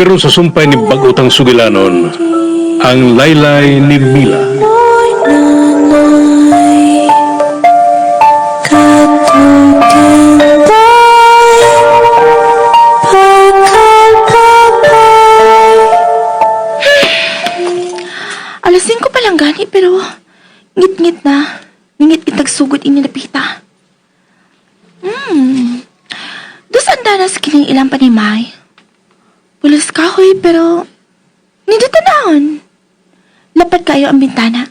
O karon sa sumpay ni Bagutang Sugilanon, ang laylay ni Mila. Alas 5 pa lang gani, pero ngit-ngit na. Ngit-ngit nagsugod ini napita. Hmm. Dos anda na sa kining ilang panimay. Pulos kahoy, pero nindot naon. Lapad kayo ang bintana.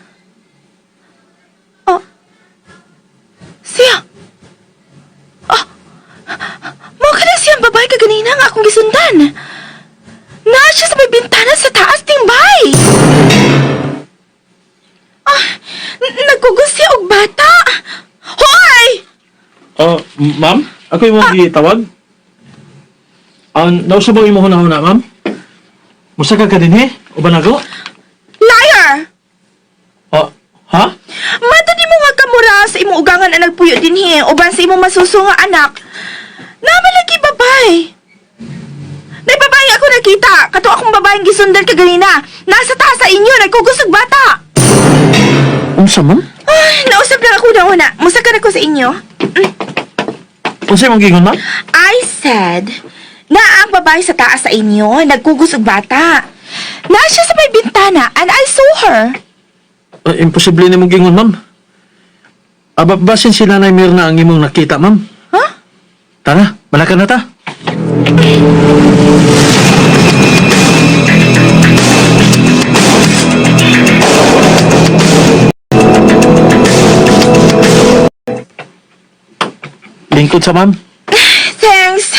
Oh. Siya. Oh. Mao ka na siyang babae kaganina nga akong gisundan. Naa siya sa may bintana sa taas timbay. Ah, nagkugos siya og bata. Hoy! Oh, ma'am? Ako yung mong gitawag? Ang nausa bang imo huna-huna, ma'am? Musa ka ka din he? O ba nago? Liar! Oh, ha? Mata di mo nga kamura sa imo ugangan ang nagpuyo din hi, uban sa imo masuso nga anak. Namalagi babay. Nay babae ako nakita, kato akong babaeng gisundan ka ganina. Nasa taas sa inyo, nagkugusog bata. Unsa, ma'am? Ay, nausap lang ako na una. Musa ka na ko sa inyo. Unsa imong gingon, ma'am? I said, na ang babae sa taas sa inyo, nagkugusog bata. Na siya sa may bintana and I saw her. Uh, imposible ni mong gingon, ma'am. Aba, basin si Nanay Mirna ang imong nakita, ma'am. Ha? Tara, malaka na ta. Lingkod sa ma'am. Thanks.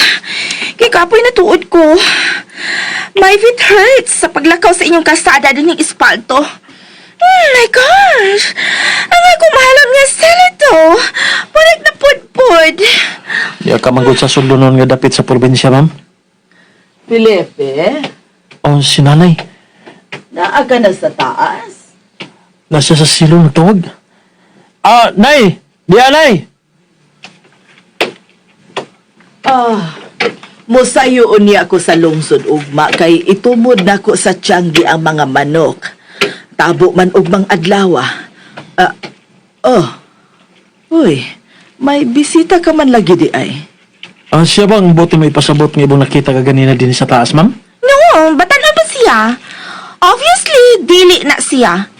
Kay kapoy na tuod ko. My feet hurts sa paglakaw sa inyong kasada din yung espalto. Oh my gosh! Ang ako mahalon nga sila to. Pulik na pudpud. Di ka manggod sa sulunon nga dapit sa probinsya, ma'am. Felipe, O, si Nanay. naa ka na sa taas. Nasa sa silong nagtawag. Ah, Nay! Diya, Nay! Ah, musayoon niya ako sa lungsod ugma kay itumod na ko sa tiyanggi ang mga manok. Tabo man ugmang adlawa. Ah, oh. Uy, may bisita ka man lagi di ay. Ah, siya bang buti may pasabot ng ibang nakita ka ganina din sa taas, ma'am? No, batan na ba siya? Obviously, dili na siya.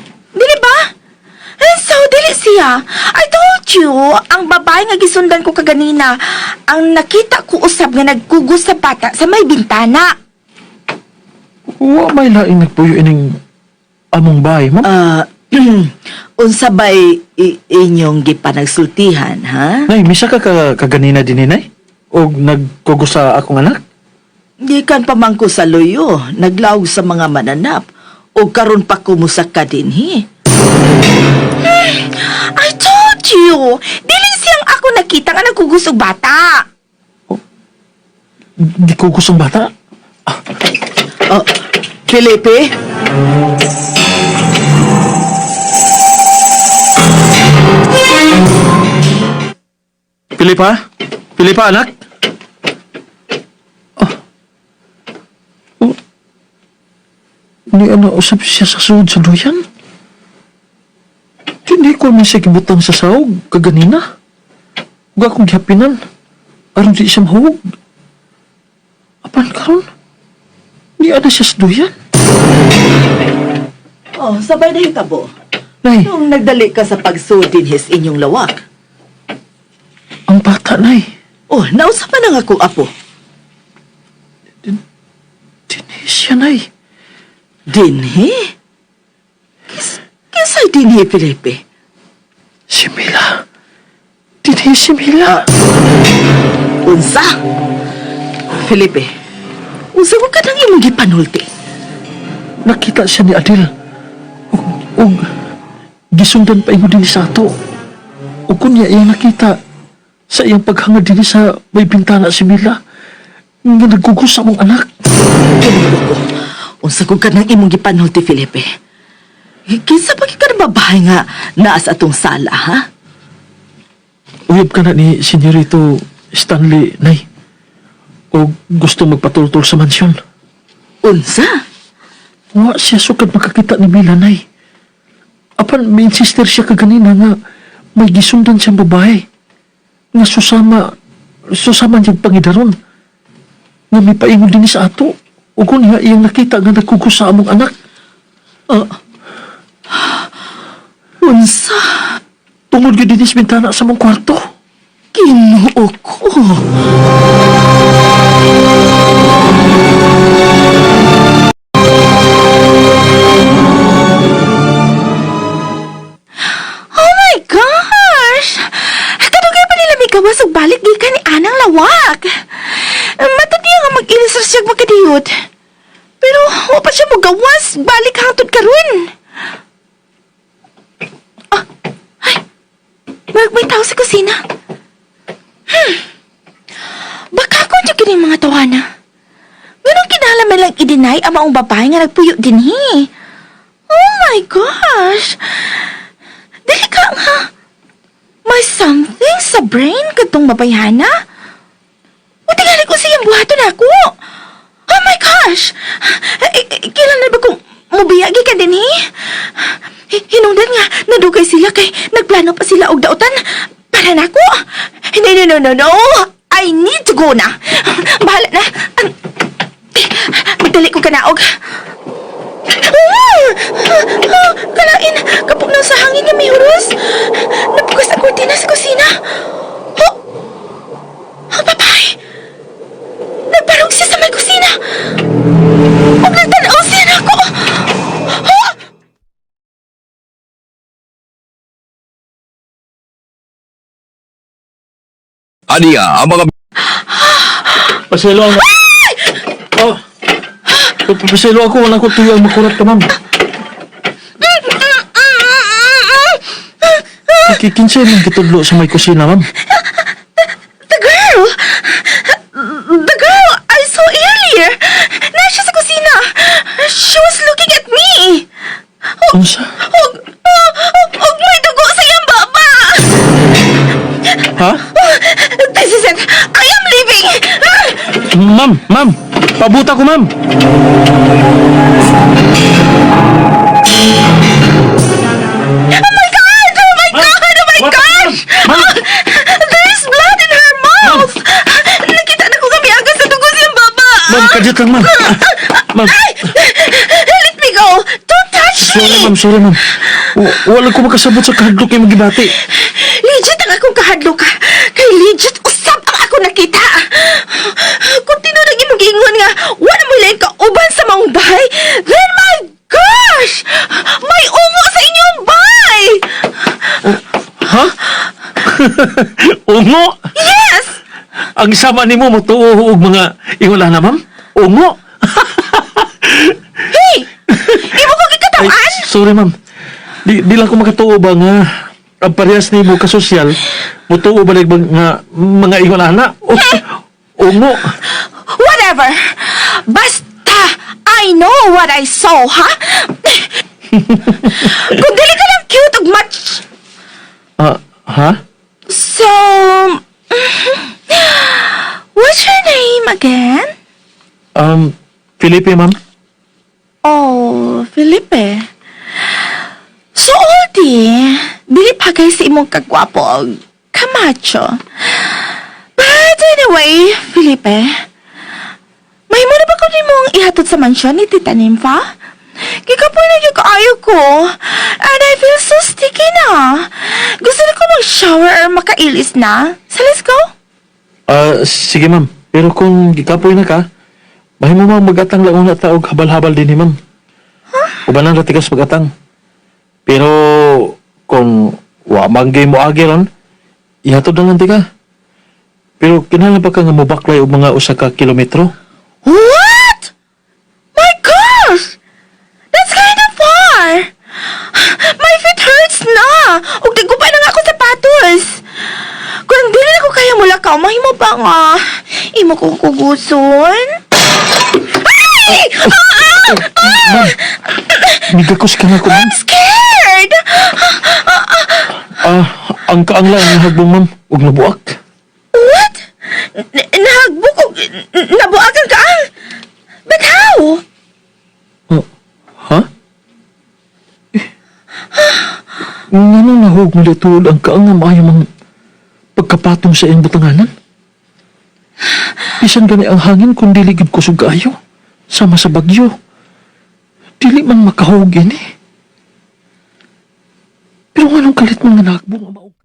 So, dili siya. I told you, ang babae nga gisundan ko kaganina, ang nakita ko usab nga nagkugos sa bata sa may bintana. Wa may laing nagpuyo ining among bahay, ma'am. Ah, unsa bay i- inyong gipanagsultihan, ha? Nay, misa ka ka kaganina din ni Nay? O nagkugo sa akong anak? Gikan pa man ko sa loyo, naglaog sa mga mananap, o karon pa kumusak ka din, hi. I told you, dili siyang ako nakita nga nagkugos og bata. Di ko gustong bata. Oh, Felipe? Pilipa? Pilipa, anak? Ah. Oh. Ni ano, usap siya sa suod sa duyan? Hindi ko man siya kibutang sa sahog, kaganina. Huwag akong gihapinan. Aron di siya mahawag. Apan karon? Di ana siya sa duyan. Oh, sabay na hitabo. Nay, Nung nagdali ka sa pagsudin his inyong lawak. ang bata, nay. Oh, nausa pa na nga kong apo. Dinis siya, nay. Dinhi? Kis, kisay dinhi, Felipe? Si Mila. Dinis si Mila. Unsa? Felipe, unsa mo ka nang imong gipanulti? nakita siya ni Adil. Og, og gisundan pa din sa ato. Ug kunya iyang nakita sa iyang paghangad din sa may bintana si Mila nga nagugos sa mong anak. Ko. Unsa ko ka nang imong gipanulti, Felipe? Kinsa pa ka na babae nga naas atong sala, ha? Uyab ka na ni Senyorito Stanley, nay. O gusto magpatultol sa mansyon. Unsa? Wa siya sukad makakita ni Milanay. Apan may insister siya kaganina nga may gisundan siyang babae. Nga susama, susama niyang pangidaron. Nga may paingon din sa ato. O kung niya iyang nakita nga nagkugos sa among anak. Oh. Unsa? Tungod yun din sa bintana sa mong kwarto. Kinuo ko. Mark, may tao sa kusina. Hmm. Baka ako dyan kining mga tawana. Ganun kinala man lang i-deny ang maong babae nga nagpuyo din hi. Oh my gosh! Dili ka nga. May something sa brain katong mabayhana? O tingali ko siyang buhaton ako. Oh my gosh! Eh, eh, Kailan na ba kung mubiyagi ka din eh? Hi- Hinungdan nga, nadugay sila kay nagplano pa sila og dautan. Para na ako. No, no, no, no, no. I need to go na. Bahala na. Ang- Magdali ko kanaog. Ah! Aniya, ang mga Paselo ang... Oh. Paselo ako, wala ko tuyo ang makurat ka, ma'am. Kikinsay ng kitudlo sa may kusina, ma'am. The girl! The girl I saw earlier! Nasya sa kusina! She was looking at me! Unsa? Ma'am, ma'am! Pabuta ko, ma'am! Oh my God! Oh my God! Oh my gosh! There's blood in her mouth! Nakita na ko kami agad sa dugo sa iyang baba! Ma'am, kadit lang, ma'am. Ah, Ma'am, Let me go! Don't touch sorry, me! ma'am, sorry, ma'am. W- Wala ko makasabot sa kahadlok kay magibati. Legit ang akong kahadlo ka. Kay legit usap ang ako nakita. Kung tinunag yung mag-ingon nga, wala mo lang kauban sa maong bahay, then my gosh! May ungo sa inyong bahay! Ha? Ungo? Yes! Ang sama ni mo, matuo og mga ingula na, ma'am? Ungo? Hey! Imo ko Ay, kikatawan? sorry, ma'am. Di, di lang ko makatuo ba nga ang parehas ni mo kasosyal, mutuo balik ba nga mga ingula na? O, ungo? Whatever! Basta, I know what I saw, ha? Kung dili ka lang cute ug match Ah, ha? So, what's your name again? Um, Felipe, ma'am? Oh, Felipe. So, Aldi, dili pa kay si imong kagwapo og kamacho. But anyway, Felipe, may mo na ba ko ni mong ihatod sa mansyon ni Tita Nympha? Kikapoy na yung kaayo ko. And I feel so sticky na. Gusto na ko mag-shower or makailis na. So, let's go. Ah, sige, ma'am. Pero kung gikapoy na ka, mahi mo magatang laong na taog habal-habal din ni ma'am. Ubanan ra tigas magatang. Pero kung wa manggay mo agi ron, ihatod na lang di ka. Pero kinahanglan pa ka nga mobaklay og mga usa ka kilometro. What? ba nga? Imo kong kuguson? Ay! Ah! Ah! ah! Nigakos ka na ko, ma'am. I'm scared! Ah, ang kaanglan ni hagbo, ma'am. Ug nabuak. What? Nahagbo ko? Nabuak ang kaang? But how? Oh, huh? Huh? Eh, nga nahog mula tuol ang kaangam ayaw mang pagkapatong sa iyong butanganan? Bisan gani ang hangin kung diligid ko sugayo, sama sa bagyo. Dili man makahog ini. Pero nga nung kalit mga nakbo nga.